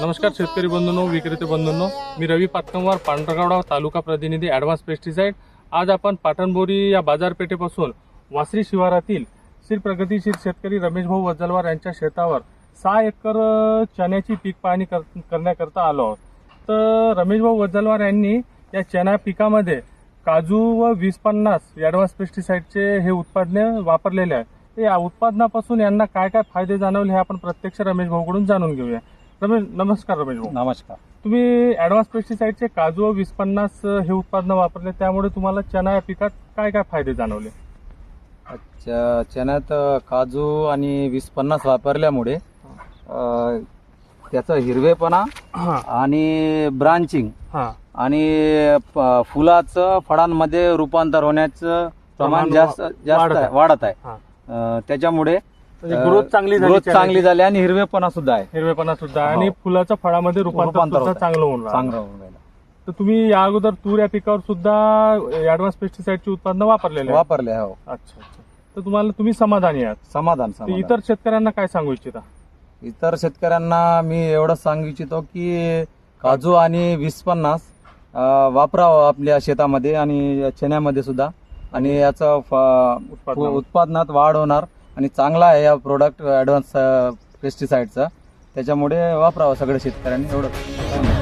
नमस्कार शेतकरी बंधूंनो विक्रेते बंधूंनो. मी रवी पातकंवार पांढरगावडा तालुका प्रतिनिधी ॲडव्हान्स पेस्टिसाइड आज आपण पाटणबोरी या बाजारपेठेपासून वासरी शिवारातील श्री प्रगतीशील शेतकरी रमेश भाऊ वजलवार यांच्या शेतावर सहा एकर चण्याची पीक पाहणी कर करण्याकरता आलो आहोत. तर रमेश भाऊ वजलवार यांनी या चण्या पिकामध्ये काजू व वीस पन्नास ॲडव्हान्स पेस्टिसाईडचे हे उत्पादने वापरलेले आहे तर या उत्पादनापासून यांना काय काय फायदे जाणवले हे आपण प्रत्यक्ष रमेश भाऊकडून जाणून घेऊया. रमेश नमस्कार रमेश भाऊ. नमस्कार. तुम्ही ॲडव्हान्स पेस्टिसाइडचे काजू वीस पन्नास हे उत्पादन वापरले त्यामुळे तुम्हाला चणा या पिकात काय काय फायदे जाणवले? अच्छा चण्यात काजू आणि वीस पन्नास वापरल्यामुळे त्याचा हिरवेपणा आणि ब्रांचिंग आणि फुलाचं फळांमध्ये रूपांतर होण्याचं प्रमाण जास्त जास्त वाढत आहे. हा त्याच्यामुळे म्हणजे ग्रोथ चांगली झाली ग्रोथ. चांगली झाली आणि हिरवेपणा सुद्धा आहे हिरवेपणा सुद्धा आहे आणि हो. फुलाचं फळामध्ये रूपांतर. चांगलं होऊन. चांगलं होऊन राहिलं. तर तुम्ही या अगोदर तूर या पिकावर सुद्धा ऍडव्हान्स पेस्टिसाइडची उत्पादन वापरलेले. वापरले हो अच्छा अच्छा तर तुम्हाला तुम्ही समाधानी आहात समाधान तर समाधान इतर शेतकऱ्यांना काय सांगू इच्छिता इतर शेतकऱ्यांना मी एवढंच सांगू इच्छितो की काजू आणि वीस पन्नास वापरावं आपल्या शेतामध्ये आणि चण्यामध्ये सुद्धा आणि याचं फ-. उत्पादनात वाढ होणार आणि चांगला आहे या प्रोडक्ट ॲडव्हान्स पेस्टिसाईडचा त्याच्यामुळे वापरावं सगळ्या शेतकऱ्यांनी एवढं